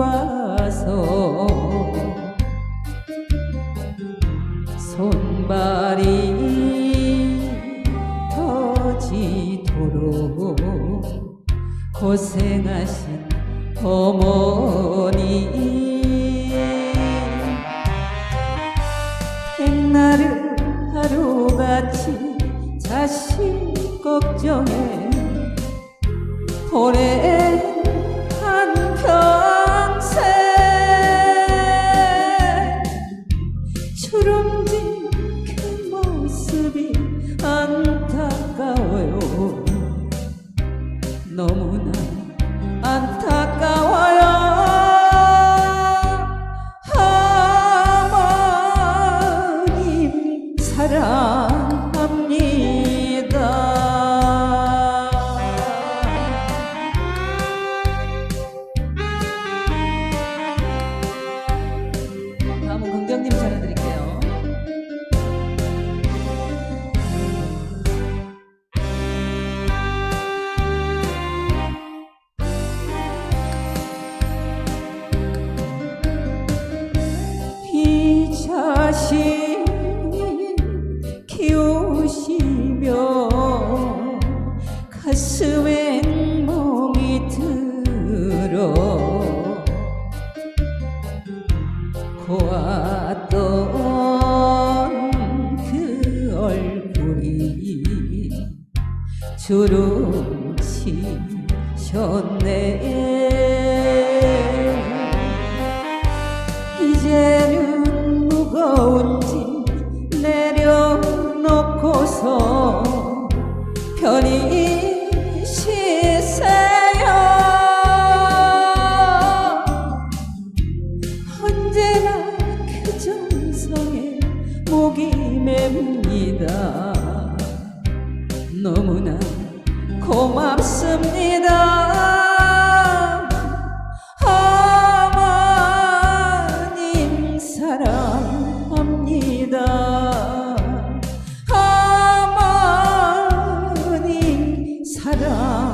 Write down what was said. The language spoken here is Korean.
와서 손발이 터지도록 고생하신 어머니 백날을 하루같이 자식 걱정에 보내 너무나 안타 자식 키우시며 가슴에 멍이 들어 고왔던 그 얼굴이 주름치셨네 놓고서 편히 쉬세요. 언제나 그 정성에 목이 맵니다. 너무나 고맙습니다 사랑